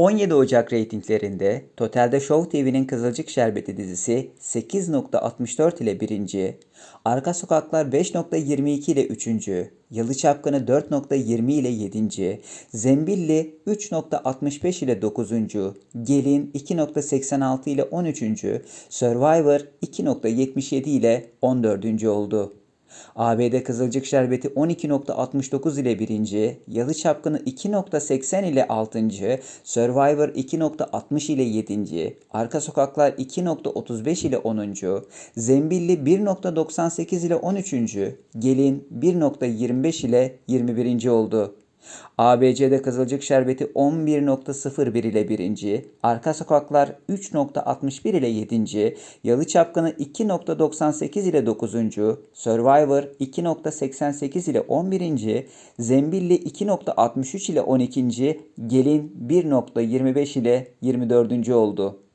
17 Ocak reytinglerinde totalde Show TV'nin Kızılcık Şerbeti dizisi 8.64 ile birinci, Arka Sokaklar 5.22 ile üçüncü, Yalı Çapkını 4.20 ile yedinci, Zembilli 3.65 ile dokuzuncu, Gelin 2.86 ile 13. Survivor 2.77 ile 14. oldu. ABD Kızılcık Şerbeti 12.69 ile birinci, Yalı Çapkını 2.80 ile 6. Survivor 2.60 ile 7. Arka Sokaklar 2.35 ile 10. Zembilli 1.98 ile 13. Gelin 1.25 ile 21. oldu. ABC'de Kızılcık Şerbeti 11.01 ile birinci, Arka Sokaklar 3.61 ile 7. Yalı Çapkını 2.98 ile 9. Survivor 2.88 ile 11. Zembilli 2.63 ile 12. Gelin 1.25 ile 24. oldu.